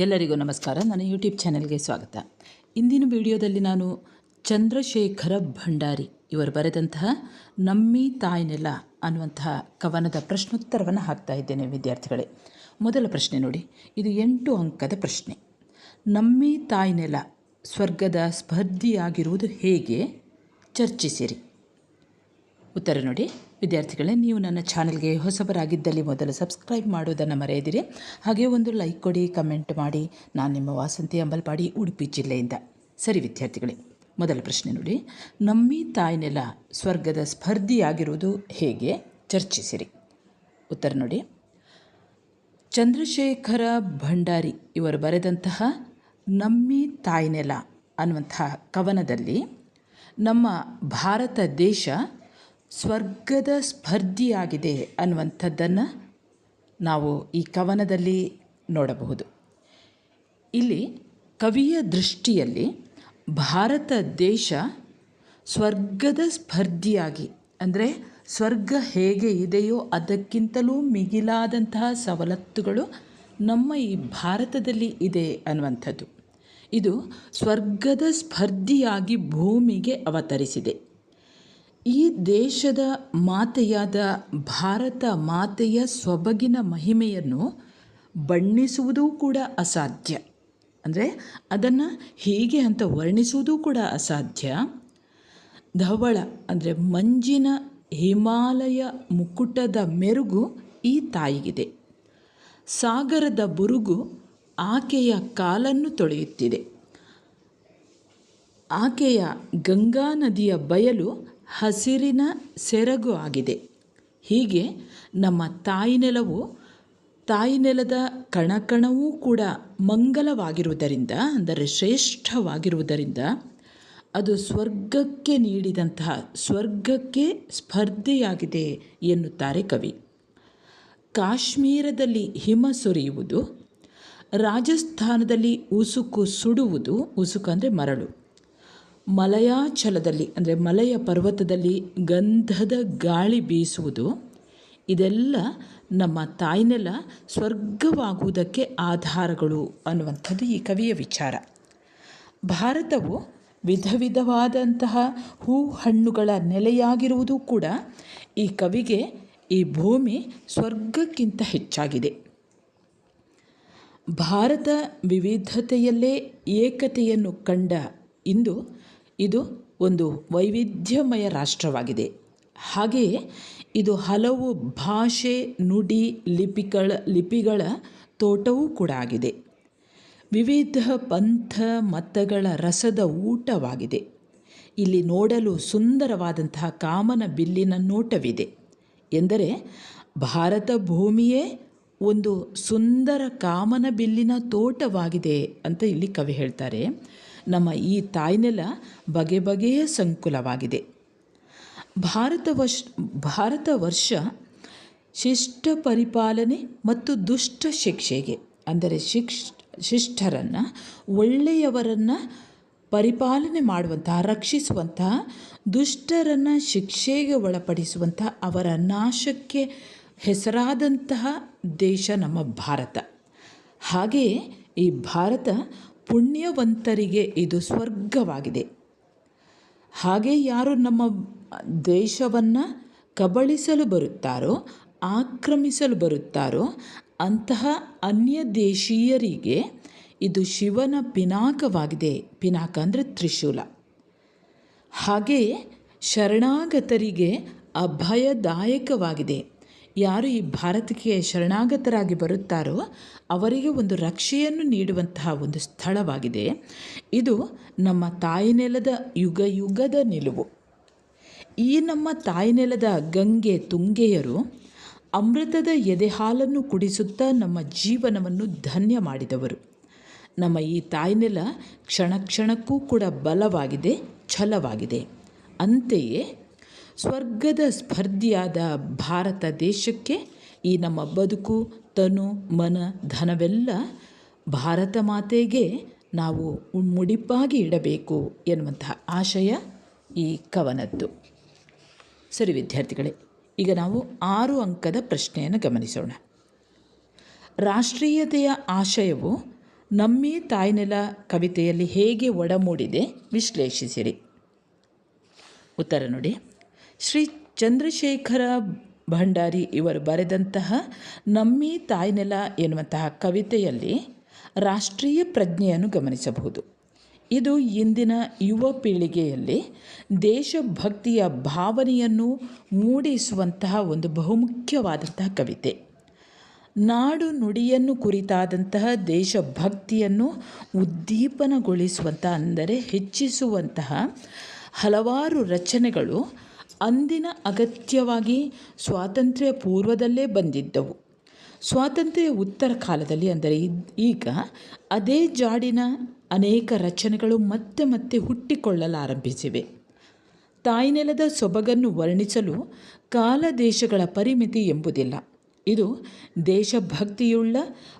ಎಲ್ಲರಿಗೂ ನಮಸ್ಕಾರ. ನನ್ನ ಯೂಟ್ಯೂಬ್ ಚಾನೆಲ್ಗೆ ಸ್ವಾಗತ. ಇಂದಿನ ವಿಡಿಯೋದಲ್ಲಿ ನಾನು ಚಂದ್ರಶೇಖರ ಭಂಡಾರಿ ಇವರು ಬರೆದಂತಹ ನಮ್ಮಿ ತಾಯ್ನೆಲ ಅನ್ನುವಂತಹ ಕವನದ ಪ್ರಶ್ನೋತ್ತರವನ್ನು ಹಾಕ್ತಾ ಇದ್ದೇನೆ ವಿದ್ಯಾರ್ಥಿಗಳೇ. ಮೊದಲ ಪ್ರಶ್ನೆ ನೋಡಿ. ಇದು ಎಂಟು ಅಂಕದ ಪ್ರಶ್ನೆ. ನಮ್ಮಿ ತಾಯ್ನೆಲ ಸ್ವರ್ಗದ ಸ್ಪರ್ಧಿಯಾಗಿರುವುದು ಹೇಗೆ? ಚರ್ಚಿಸಿರಿ. ಉತ್ತರ ನೋಡಿ. ವಿದ್ಯಾರ್ಥಿಗಳೇ, ನೀವು ನನ್ನ ಚಾನಲ್ಗೆ ಹೊಸಬರಾಗಿದ್ದಲ್ಲಿ ಮೊದಲು ಸಬ್ಸ್ಕ್ರೈಬ್ ಮಾಡೋದನ್ನು ಮರೆಯದಿರಿ. ಹಾಗೆ ಒಂದು ಲೈಕ್ ಕೊಡಿ, ಕಮೆಂಟ್ ಮಾಡಿ. ನಾನು ನಿಮ್ಮ ವಾಸಂತಿ ಅಂಬಲ್ಪಾಡಿ, ಉಡುಪಿ ಜಿಲ್ಲೆಯಿಂದ. ಸರಿ ವಿದ್ಯಾರ್ಥಿಗಳೇ, ಮೊದಲ ಪ್ರಶ್ನೆ ನೋಡಿ. ನಮ್ಮಿ ತಾಯ್ನೆಲ ಸ್ವರ್ಗದ ಸ್ಪರ್ಧಿಯಾಗಿರುವುದು ಹೇಗೆ? ಚರ್ಚಿಸಿರಿ. ಉತ್ತರ ನೋಡಿ. ಚಂದ್ರಶೇಖರ ಭಂಡಾರಿ ಇವರು ಬರೆದಂತಹ ನಮ್ಮಿ ತಾಯ್ನೆಲ ಅನ್ನುವಂತಹ ಕವನದಲ್ಲಿ, ನಮ್ಮ ಭಾರತ ದೇಶ ಸ್ವರ್ಗದ ಸ್ಪರ್ಧಿಯಾಗಿದೆ ಅನ್ನುವಂಥದ್ದನ್ನು ನಾವು ಈ ಕವನದಲ್ಲಿ ನೋಡಬಹುದು. ಇಲ್ಲಿ ಕವಿಯ ದೃಷ್ಟಿಯಲ್ಲಿ ಭಾರತ ದೇಶ ಸ್ವರ್ಗದ ಸ್ಪರ್ಧಿಯಾಗಿ, ಅಂದರೆ ಸ್ವರ್ಗ ಹೇಗೆ ಇದೆಯೋ ಅದಕ್ಕಿಂತಲೂ ಮಿಗಿಲಾದಂತಹ ಸವಲತ್ತುಗಳು ನಮ್ಮ ಈ ಭಾರತದಲ್ಲಿ ಇದೆ ಅನ್ನುವಂಥದ್ದು. ಇದು ಸ್ವರ್ಗದ ಸ್ಪರ್ಧಿಯಾಗಿ ಭೂಮಿಗೆ ಅವತರಿಸಿದೆ. ಈ ದೇಶದ ಮಾತೆಯಾದ ಭಾರತ ಮಾತೆಯ ಸೊಬಗಿನ ಮಹಿಮೆಯನ್ನು ಬಣ್ಣಿಸುವುದೂ ಕೂಡ ಅಸಾಧ್ಯ. ಅಂದರೆ ಅದನ್ನು ಹೀಗೆ ಅಂತ ವರ್ಣಿಸುವುದೂ ಕೂಡ ಅಸಾಧ್ಯ. ಧವಳ, ಅಂದರೆ ಮಂಜಿನ ಹಿಮಾಲಯ ಮುಕುಟದ ಮೆರುಗು ಈ ತಾಯಿಗಿದೆ. ಸಾಗರದ ಬುರುಗು ಆಕೆಯ ಕಾಲನ್ನು ತೊಳೆಯುತ್ತಿದೆ. ಆಕೆಯ ಗಂಗಾ ನದಿಯ ಬಯಲು ಹಸಿರಿನ ಸೆರಗು ಆಗಿದೆ. ಹೀಗೆ ನಮ್ಮ ತಾಯಿ ನೆಲವು, ತಾಯಿ ನೆಲದ ಕಣಕಣವೂ ಕೂಡ ಮಂಗಲವಾಗಿರುವುದರಿಂದ, ಅಂದರೆ ಶ್ರೇಷ್ಠವಾಗಿರುವುದರಿಂದ ಅದು ಸ್ವರ್ಗಕ್ಕೆ ನೀಡಿದಂತಹ ಸ್ವರ್ಗಕ್ಕೆ ಸ್ಪರ್ಧೆಯಾಗಿದೆ ಎನ್ನುತ್ತಾರೆ ಕವಿ. ಕಾಶ್ಮೀರದಲ್ಲಿ ಹಿಮ ಸುರಿಯುವುದು, ರಾಜಸ್ಥಾನದಲ್ಲಿ ಉಸುಕು ಸುಡುವುದು, ಉಸುಕು ಅಂದರೆ ಮರಳು. ಮಲಯಾಚಲದಲ್ಲಿ, ಅಂದರೆ ಮಲಯ ಪರ್ವತದಲ್ಲಿ ಗಂಧದ ಗಾಳಿ ಬೀಸುವುದು, ಇದೆಲ್ಲ ನಮ್ಮ ತಾಯ್ನೆಲ ಸ್ವರ್ಗವಾಗುವುದಕ್ಕೆ ಆಧಾರಗಳು ಅನ್ನುವಂಥದ್ದು ಈ ಕವಿಯ ವಿಚಾರ. ಭಾರತವು ವಿಧ ವಿಧವಾದಂತಹ ಹೂ ಹಣ್ಣುಗಳ ನೆಲೆಯಾಗಿರುವುದು ಕೂಡ ಈ ಕವಿಗೆ ಈ ಭೂಮಿ ಸ್ವರ್ಗಕ್ಕಿಂತ ಹೆಚ್ಚಾಗಿದೆ. ಭಾರತ ವಿವಿಧತೆಯಲ್ಲೇ ಏಕತೆಯನ್ನು ಕಂಡ ಇಂದು ಇದು ಒಂದು ವೈವಿಧ್ಯಮಯ ರಾಷ್ಟ್ರವಾಗಿದೆ. ಹಾಗೆಯೇ ಇದು ಹಲವು ಭಾಷೆ, ನುಡಿ ಲಿಪಿಗಳ ಲಿಪಿಗಳ ತೋಟವೂ ಕೂಡ ಆಗಿದೆ. ವಿವಿಧ ಪಂಥ ಮತಗಳ ರಸದ ಊಟವಾಗಿದೆ. ಇಲ್ಲಿ ನೋಡಲು ಸುಂದರವಾದಂತಹ ಕಾಮನ ಬಿಲ್ಲಿನ ನೋಟವಿದೆ. ಎಂದರೆ ಭಾರತ ಭೂಮಿಯೇ ಒಂದು ಸುಂದರ ಕಾಮನ ಬಿಲ್ಲಿನ ತೋಟವಾಗಿದೆ ಅಂತ ಇಲ್ಲಿ ಕವಿ ಹೇಳ್ತಾರೆ. ನಮ್ಮ ಈ ತಾಯ್ನೆಲ ಬಗೆ ಬಗೆಯ ಸಂಕುಲವಾಗಿದೆ. ಭಾರತ ವರ್ಷ ಭಾರತ ವರ್ಷ ಶಿಷ್ಟ ಪರಿಪಾಲನೆ ಮತ್ತು ದುಷ್ಟ ಶಿಕ್ಷೆಗೆ, ಅಂದರೆ ಶಿಕ್ಷ, ಶಿಷ್ಟರನ್ನು, ಒಳ್ಳೆಯವರನ್ನು ಪರಿಪಾಲನೆ ಮಾಡುವಂತಹ ರಕ್ಷಿಸುವಂತಹ ದುಷ್ಟರನ್ನು ಶಿಕ್ಷೆಗೆ ಒಳಪಡಿಸುವಂತಹ ಅವರ ನಾಶಕ್ಕೆ ಹೆಸರಾದಂತಹ ದೇಶ ನಮ್ಮ ಭಾರತ. ಹಾಗೆಯೇ ಈ ಭಾರತ ಪುಣ್ಯವಂತರಿಗೆ ಇದು ಸ್ವರ್ಗವಾಗಿದೆ. ಹಾಗೆ ಯಾರು ನಮ್ಮ ದೇಶವನ್ನು ಕಬಳಿಸಲು ಬರುತ್ತಾರೋ, ಆಕ್ರಮಿಸಲು ಬರುತ್ತಾರೋ, ಅಂತಹ ಅನ್ಯ ದೇಶೀಯರಿಗೆ ಇದು ಶಿವನ ಪಿನಾಕವಾಗಿದೆ. ಪಿನಾಕ ಅಂದರೆ ತ್ರಿಶೂಲ. ಹಾಗೆಯೇ ಶರಣಾಗತರಿಗೆ ಅಭಯದಾಯಕವಾಗಿದೆ. ಯಾರು ಈ ಭಾರತಕ್ಕೆ ಶರಣಾಗತರಾಗಿ ಬರುತ್ತಾರೋ ಅವರಿಗೆ ಒಂದು ರಕ್ಷೆಯನ್ನು ನೀಡುವಂತಹ ಒಂದು ಸ್ಥಳವಾಗಿದೆ. ಇದು ನಮ್ಮ ತಾಯಿನೆಲದ ಯುಗ ಯುಗದ ನಿಲುವು. ಈ ನಮ್ಮ ತಾಯ್ನೆಲದ ಗಂಗೆ ತುಂಗೆಯರು ಅಮೃತದ ಎದೆಹಾಲನ್ನು ಕುಡಿಸುತ್ತಾ ನಮ್ಮ ಜೀವನವನ್ನು ಧನ್ಯ ಮಾಡಿದವರು. ನಮ್ಮ ಈ ತಾಯಿನೆಲ ಕ್ಷಣ ಕ್ಷಣಕ್ಕೂ ಕೂಡ ಬಲವಾಗಿದೆ, ಛಲವಾಗಿದೆ. ಅಂತೆಯೇ ಸ್ವರ್ಗದ ಸ್ಪರ್ಧಿಯಾದ ಭಾರತ ದೇಶಕ್ಕೆ ಈ ನಮ್ಮ ಬದುಕು, ತನು, ಮನ, ಧನವೆಲ್ಲ ಭಾರತ ಮಾತೆಗೆ ನಾವು ಮುಡಿಪಾಗಿ ಇಡಬೇಕು ಎನ್ನುವಂತಹ ಆಶಯ ಈ ಕವನದ್ದು. ಸರಿ ವಿದ್ಯಾರ್ಥಿಗಳೇ, ಈಗ ನಾವು ಆರು ಅಂಕದ ಪ್ರಶ್ನೆಯನ್ನು ಗಮನಿಸೋಣ. ರಾಷ್ಟ್ರೀಯತೆಯ ಆಶಯವು ನಮ್ಮೇ ತಾಯ್ನೆಲ ಕವಿತೆಯಲ್ಲಿ ಹೇಗೆ ಒಡಮೂಡಿದೆ, ವಿಶ್ಲೇಷಿಸಿರಿ. ಉತ್ತರ ನೋಡಿ. ಶ್ರೀ ಚಂದ್ರಶೇಖರ ಭಂಡಾರಿ ಇವರು ಬರೆದಂತಹ ನಮ್ಮಿ ತಾಯ್ನೆಲ ಎನ್ನುವಂತಹ ಕವಿತೆಯಲ್ಲಿ ರಾಷ್ಟ್ರೀಯ ಪ್ರಜ್ಞೆಯನ್ನು ಗಮನಿಸಬಹುದು. ಇದು ಇಂದಿನ ಯುವ ಪೀಳಿಗೆಯಲ್ಲಿ ದೇಶಭಕ್ತಿಯ ಭಾವನೆಯನ್ನು ಮೂಡಿಸುವಂತಹ ಒಂದು ಬಹುಮುಖ್ಯವಾದಂತಹ ಕವಿತೆ. ನಾಡು ನುಡಿಯನ್ನು ಕುರಿತಾದಂತಹ ದೇಶಭಕ್ತಿಯನ್ನು ಉದ್ದೀಪನಗೊಳಿಸುವಂತಹ ಅಂದರೆ ಹೆಚ್ಚಿಸುವಂತಹ ಹಲವಾರು ರಚನೆಗಳು ಅಂದಿನ ಅಗತ್ಯವಾಗಿ ಸ್ವಾತಂತ್ರ್ಯ ಪೂರ್ವದಲ್ಲೇ ಬಂದಿದ್ದವು. ಸ್ವಾತಂತ್ರ್ಯ ಉತ್ತರ ಕಾಲದಲ್ಲಿ ಅಂದರೆ ಈಗ ಅದೇ ಜಾಡಿನ ಅನೇಕ ರಚನೆಗಳು ಮತ್ತೆ ಮತ್ತೆ ಹುಟ್ಟಿಕೊಳ್ಳಲಾರಂಭಿಸಿವೆ. ತಾಯ್ನೆಲದ ಸೊಬಗನ್ನು ವರ್ಣಿಸಲು ಕಾಲ ದೇಶಗಳ ಪರಿಮಿತಿ ಎಂಬುದಿಲ್ಲ. ಇದು ದೇಶಭಕ್ತಿಯುಳ್ಳ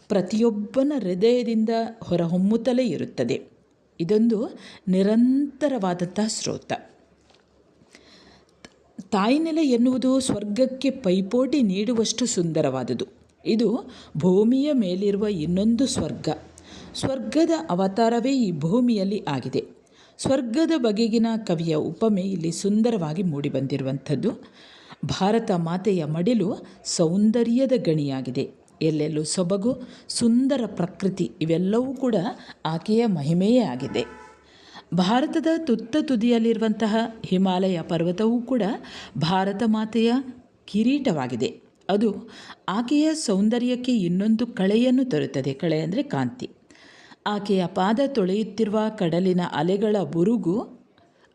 ಪ್ರತಿಯೊಬ್ಬನ ಹೃದಯದಿಂದ ಹೊರಹೊಮ್ಮುತ್ತಲೇ ಇರುತ್ತದೆ. ಇದೊಂದು ನಿರಂತರವಾದಂತಹ ಸ್ರೋತ ತಾಯ್ನೆಲ ಎನ್ನುವುದು ಸ್ವರ್ಗಕ್ಕೆ ಪೈಪೋಟಿ ನೀಡುವಷ್ಟು ಸುಂದರವಾದುದು. ಇದು ಭೂಮಿಯ ಮೇಲಿರುವ ಇನ್ನೊಂದು ಸ್ವರ್ಗ. ಸ್ವರ್ಗದ ಅವತಾರವೇ ಈ ಭೂಮಿಯಲ್ಲಿ ಆಗಿದೆ. ಸ್ವರ್ಗದ ಬಗೆಗಿನ ಕವಿಯ ಉಪಮೆ ಇಲ್ಲಿ ಸುಂದರವಾಗಿ ಮೂಡಿಬಂದಿರುವಂಥದ್ದು. ಭಾರತ ಮಾತೆಯ ಮಡಿಲು ಸೌಂದರ್ಯದ ಗಣಿಯಾಗಿದೆ. ಎಲ್ಲೆಲ್ಲೂ ಸೊಬಗು, ಸುಂದರ ಪ್ರಕೃತಿ ಇವೆಲ್ಲವೂ ಕೂಡ ಆಕೆಯ ಮಹಿಮೆಯೇ ಆಗಿದೆ. ಭಾರತದ ತುತ್ತ ತುದಿಯಲ್ಲಿರುವಂತಹ ಹಿಮಾಲಯ ಪರ್ವತವೂ ಕೂಡ ಭಾರತ ಮಾತೆಯ ಕಿರೀಟವಾಗಿದೆ. ಅದು ಆಕೆಯ ಸೌಂದರ್ಯಕ್ಕೆ ಇನ್ನೊಂದು ಕಳೆಯನ್ನು ತರುತ್ತದೆ. ಕಳೆ ಅಂದರೆ ಕಾಂತಿ. ಆಕೆಯ ಪಾದ ತೊಳೆಯುತ್ತಿರುವ ಕಡಲಿನ ಅಲೆಗಳ ಬುರುಗು,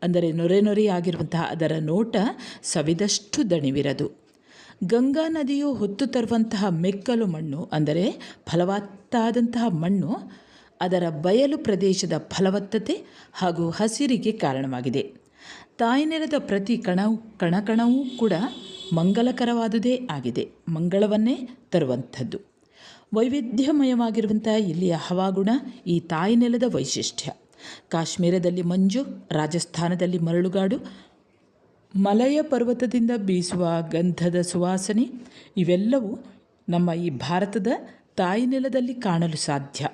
ಅಂದರೆ ನೊರೆ ನೊರೆಯಾಗಿರುವಂತಹ ಅದರ ನೋಟ ಸವಿದಷ್ಟು ದಣಿವಿರದು. ಗಂಗಾ ನದಿಯು ಹೊತ್ತು ತರುವಂತಹ ಮೆಕ್ಕಲು ಮಣ್ಣು, ಅಂದರೆ ಫಲವತ್ತಾದಂತಹ ಮಣ್ಣು ಅದರ ಬಯಲು ಪ್ರದೇಶದ ಫಲವತ್ತತೆ ಹಾಗೂ ಹಸಿರಿಗೆ ಕಾರಣವಾಗಿದೆ. ತಾಯ್ನೆಲದ ಪ್ರತಿ ಕಣವು, ಕಣಕಣವೂ ಕೂಡ ಮಂಗಲಕರವಾದುದೇ ಆಗಿದೆ. ಮಂಗಳವನ್ನೇ ತರುವಂಥದ್ದು. ವೈವಿಧ್ಯಮಯವಾಗಿರುವಂಥ ಇಲ್ಲಿಯ ಹವಾಗುಣ ಈ ತಾಯ್ನೆಲದ ವೈಶಿಷ್ಟ್ಯ. ಕಾಶ್ಮೀರದಲ್ಲಿ ಮಂಜು, ರಾಜಸ್ಥಾನದಲ್ಲಿ ಮರಳುಗಾಡು, ಮಲಯ ಪರ್ವತದಿಂದ ಬೀಸುವ ಗಂಧದ ಸುವಾಸನೆ, ಇವೆಲ್ಲವೂ ನಮ್ಮ ಈ ಭಾರತದ ತಾಯ್ನೆಲದಲ್ಲಿ ಕಾಣಲು ಸಾಧ್ಯ.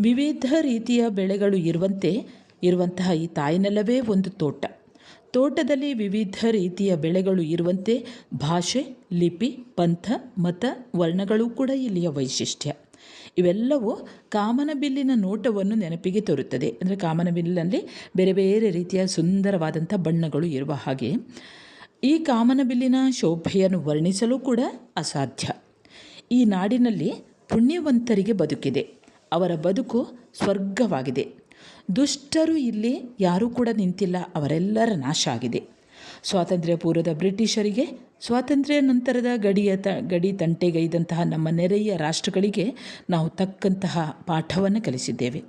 ವಿವಿಧ ರೀತಿಯ ಬೆಳೆಗಳು ಇರುವಂತೆ, ಇರುವಂತಹ ಈ ತಾಯಿನೆಲವೇ ಒಂದು ತೋಟ. ತೋಟದಲ್ಲಿ ವಿವಿಧ ರೀತಿಯ ಬೆಳೆಗಳು ಇರುವಂತೆ ಭಾಷೆ, ಲಿಪಿ, ಪಂಥ, ಮತ, ವರ್ಣಗಳು ಕೂಡ ಇಲ್ಲಿಯ ವೈಶಿಷ್ಟ್ಯ. ಇವೆಲ್ಲವೂ ಕಾಮನಬಿಲ್ಲಿನ ನೋಟವನ್ನು ನೆನಪಿಗೆ ತರುತ್ತದೆ. ಅಂದರೆ ಕಾಮನಬಿಲ್ಲಿನಲ್ಲಿ ಬೇರೆ ಬೇರೆ ರೀತಿಯ ಸುಂದರವಾದಂಥ ಬಣ್ಣಗಳು ಇರುವ ಹಾಗೆ ಈ ಕಾಮನಬಿಲ್ಲಿನ ಶೋಭೆಯನ್ನು ವರ್ಣಿಸಲು ಕೂಡ ಅಸಾಧ್ಯ. ಈ ನಾಡಿನಲ್ಲಿ ಪುಣ್ಯವಂತರಿಗೆ ಬದುಕಿದೆ. ಅವರ ಬದುಕು ಸ್ವರ್ಗವಾಗಿದೆ. ದುಷ್ಟರು ಇಲ್ಲಿ ಯಾರೂ ಕೂಡ ನಿಂತಿಲ್ಲ, ಅವರೆಲ್ಲರ ನಾಶ ಆಗಿದೆ. ಸ್ವಾತಂತ್ರ್ಯ ಪೂರ್ವದ ಬ್ರಿಟಿಷರಿಗೆ, ಸ್ವಾತಂತ್ರ್ಯ ನಂತರದ ಗಡಿಯ ತ, ಗಡಿ ತಂಟೆಗೈದಂತಹ ನಮ್ಮ ನೆರೆಯ ರಾಷ್ಟ್ರಗಳಿಗೆ ನಾವು ತಕ್ಕಂತಹ ಪಾಠವನ್ನು ಕಲಿಸಿದ್ದೇವೆ.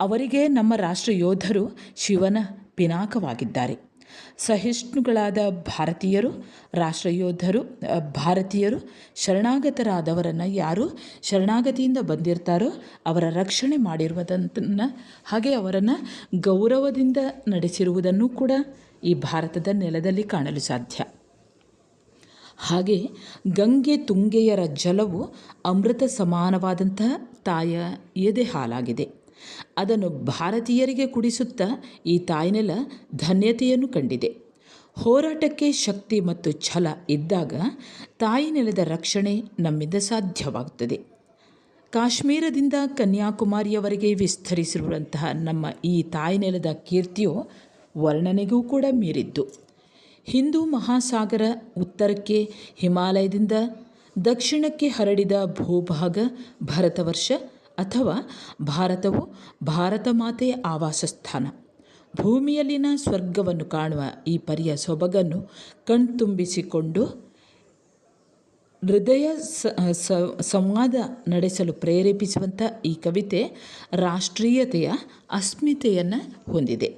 ಅವರಿಗೆ ನಮ್ಮ ರಾಷ್ಟ್ರ ಯೋಧರು ಶಿವನ ಪಿನಾಕವಾಗಿದ್ದಾರೆ. ಸಹಿಷ್ಣುಗಳಾದ ಭಾರತೀಯರು, ರಾಷ್ಟ್ರಯೋಧರು ಭಾರತೀಯರು, ಶರಣಾಗತರಾದವರನ್ನು ಯಾರು, ಶರಣಾಗತಿಯಿಂದ ಬಂದಿರ್ತಾರೋ ಅವರ ರಕ್ಷಣೆ ಮಾಡಿರುವುದನ್ನು, ಹಾಗೆ ಅವರನ್ನು ಗೌರವದಿಂದ ನಡೆಸಿರುವುದನ್ನು ಕೂಡ ಈ ಭಾರತದ ನೆಲದಲ್ಲಿ ಕಾಣಲು ಸಾಧ್ಯ. ಹಾಗೆ ಗಂಗೆ ತುಂಗೆಯರ ಜಲವು ಅಮೃತ ಸಮಾನವಾದಂತಹ ತಾಯ ಎದೆ ಹಾಲಾಗಿದೆ ಅದನ್ನು ಭಾರತೀಯರಿಗೆ ಕುಡಿಸುತ್ತಾ ಈ ತಾಯ್ನೆಲ ಧನ್ಯತೆಯನ್ನು ಕಂಡಿದೆ. ಹೋರಾಟಕ್ಕೆ ಶಕ್ತಿ ಮತ್ತು ಛಲ ಇದ್ದಾಗ ತಾಯಿ ನೆಲದ ರಕ್ಷಣೆ ನಮ್ಮಿಂದ ಸಾಧ್ಯವಾಗುತ್ತದೆ. ಕಾಶ್ಮೀರದಿಂದ ಕನ್ಯಾಕುಮಾರಿಯವರೆಗೆ ವಿಸ್ತರಿಸಿರುವಂತಹ ನಮ್ಮ ಈ ತಾಯಿ ನೆಲದ ಕೀರ್ತಿಯು ವರ್ಣನೆಗೂ ಕೂಡ ಮೀರಿದ್ದು. ಹಿಂದೂ ಮಹಾಸಾಗರ ಉತ್ತರಕ್ಕೆ ಹಿಮಾಲಯದಿಂದ ದಕ್ಷಿಣಕ್ಕೆ ಹರಡಿದ ಭೂಭಾಗ ಭರತವರ್ಷ ಅಥವಾ ಭಾರತವು ಭಾರತ ಮಾತೆಯ ಆವಾಸ ಸ್ಥಾನ ಭೂಮಿಯಲ್ಲಿನ ಸ್ವರ್ಗವನ್ನು ಕಾಣುವ ಈ ಪರಿಯ ಸೊಬಗನ್ನು ಕಣ್ತುಂಬಿಸಿಕೊಂಡು ಹೃದಯ ಸಂವಾದ ನಡೆಸಲು ಪ್ರೇರೇಪಿಸುವಂಥ ಈ ಕವಿತೆ ರಾಷ್ಟ್ರೀಯತೆಯ ಅಸ್ಮಿತೆಯನ್ನು ಹೊಂದಿದೆ.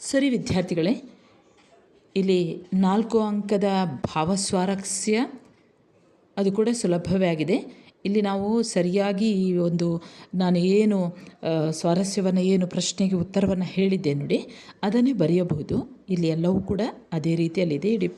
ಸರಿ ವಿದ್ಯಾರ್ಥಿಗಳೇ, ಇಲ್ಲಿ ನಾಲ್ಕು ಅಂಕದ ಭಾವಸ್ವಾರಸ್ಯ ಅದು ಕೂಡ ಸುಲಭವೇ ಆಗಿದೆ ಇಲ್ಲಿ ನಾವು ಸರಿಯಾಗಿ ಈ ಒಂದು ನಾನು ಏನು ಸ್ವಾರಸ್ಯವನ್ನು ಏನು, ಪ್ರಶ್ನೆಗೆ ಉತ್ತರವನ್ನು ಹೇಳಿದ್ದೆ ನೋಡಿ, ಅದನ್ನೇ ಬರೆಯಬಹುದು. ಇಲ್ಲಿ ಎಲ್ಲವೂ ಕೂಡ ಅದೇ ರೀತಿಯಲ್ಲಿದೆ. ಇಡೀ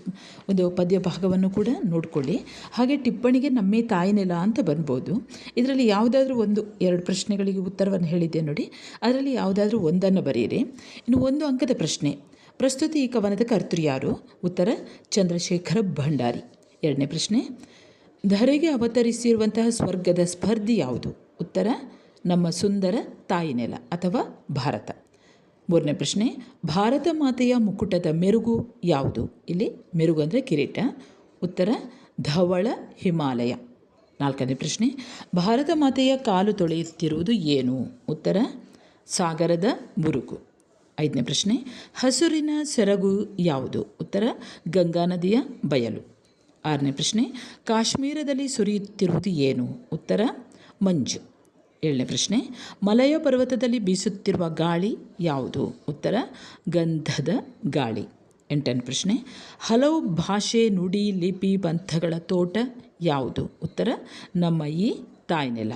ಒಂದು ಪದ್ಯ ಭಾಗವನ್ನು ಕೂಡ ನೋಡಿಕೊಳ್ಳಿ. ಹಾಗೆ ಟಿಪ್ಪಣಿಗೆ ನಮ್ಮೇ ತಾಯಿನೆಲ ಅಂತ ಬರ್ಬೋದು. ಇದರಲ್ಲಿ ಯಾವುದಾದ್ರೂ ಒಂದು, ಎರಡು ಪ್ರಶ್ನೆಗಳಿಗೆ ಉತ್ತರವನ್ನು ಹೇಳಿದ್ದೆ ನೋಡಿ, ಅದರಲ್ಲಿ ಯಾವುದಾದ್ರೂ ಒಂದನ್ನು ಬರೆಯಿರಿ. ಇನ್ನು ಒಂದು ಅಂಕದ ಪ್ರಶ್ನೆ, ಪ್ರಸ್ತುತಿ ಈ ಕವನದ ಕರ್ತೃ ಯಾರು? ಉತ್ತರ, ಚಂದ್ರಶೇಖರ ಭಂಡಾರಿ. ಎರಡನೇ ಪ್ರಶ್ನೆ ಧರೆಗೆ ಅವತರಿಸಿರುವಂತಹ ಸ್ವರ್ಗದ ಸ್ಪರ್ಧಿ ಯಾವುದು? ಉತ್ತರ, ನಮ್ಮ ಸುಂದರ ತಾಯಿನೆಲ ಅಥವಾ ಭಾರತ. ಮೂರನೇ ಪ್ರಶ್ನೆ, ಭಾರತ ಮಾತೆಯ ಮುಕುಟದ ಮೆರುಗು ಯಾವುದು? ಇಲ್ಲಿ ಮೆರುಗು ಅಂದರೆ ಕಿರೀಟ. ಉತ್ತರ, ಧವಳ ಹಿಮಾಲಯ. ನಾಲ್ಕನೇ ಪ್ರಶ್ನೆ, ಭಾರತ ಮಾತೆಯ ಕಾಲು ತೊಳೆಯುತ್ತಿರುವುದು ಏನು? ಉತ್ತರ, ಸಾಗರದ ಮುರುಗು. ಐದನೇ ಪ್ರಶ್ನೆ, ಹಸುರಿನ ಸೆರಗು ಯಾವುದು? ಉತ್ತರ, ಗಂಗಾ ನದಿಯ ಬಯಲು. ಆರನೇ ಪ್ರಶ್ನೆ, ಕಾಶ್ಮೀರದಲ್ಲಿ ಸುರಿಯುತ್ತಿರುವುದು ಏನು? ಉತ್ತರ, ಮಂಜು. ಏಳನೇ ಪ್ರಶ್ನೆ, ಮಲಯ ಪರ್ವತದಲ್ಲಿ ಬೀಸುತ್ತಿರುವ ಗಾಳಿ ಯಾವುದು? ಉತ್ತರ, ಗಂಧದ ಗಾಳಿ. ಎಂಟನೇ ಪ್ರಶ್ನೆ, ಹಲವು ಭಾಷೆ, ನುಡಿ, ಲಿಪಿ, ಪಂಥಗಳ ತೋಟ ಯಾವುದು? ಉತ್ತರ, ನಮ್ಮ ಈ ತಾಯ್ನೆಲ.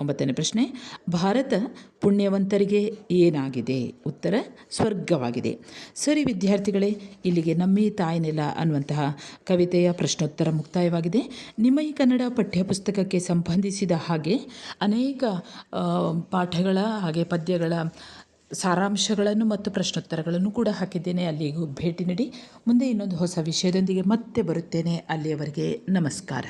ಒಂಬತ್ತನೇ ಪ್ರಶ್ನೆ, ಭಾರತ ಪುಣ್ಯವಂತರಿಗೆ ಏನಾಗಿದೆ? ಉತ್ತರ, ಸ್ವರ್ಗವಾಗಿದೆ. ಸರಿ ವಿದ್ಯಾರ್ಥಿಗಳೇ, ಇಲ್ಲಿಗೆ ನಮ್ಮಿ ತಾಯಿನೆಲ್ಲ ಅನ್ನುವಂತಹ ಕವಿತೆಯ ಪ್ರಶ್ನೋತ್ತರ ಮುಕ್ತಾಯವಾಗಿದೆ. ನಿಮ್ಮ ಈ ಕನ್ನಡ ಪಠ್ಯಪುಸ್ತಕಕ್ಕೆ ಸಂಬಂಧಿಸಿದ ಹಾಗೆ ಅನೇಕ ಪಾಠಗಳ ಹಾಗೆ ಪದ್ಯಗಳ ಸಾರಾಂಶಗಳನ್ನು ಮತ್ತು ಪ್ರಶ್ನೋತ್ತರಗಳನ್ನು ಕೂಡ ಹಾಕಿದ್ದೇನೆ. ಅಲ್ಲಿಗೂ ಭೇಟಿ ನೀಡಿ. ಮುಂದೆ ಇನ್ನೊಂದು ಹೊಸ ವಿಷಯದೊಂದಿಗೆ ಮತ್ತೆ ಬರುತ್ತೇನೆ. ಅಲ್ಲಿಯವರೆಗೆ ನಮಸ್ಕಾರ.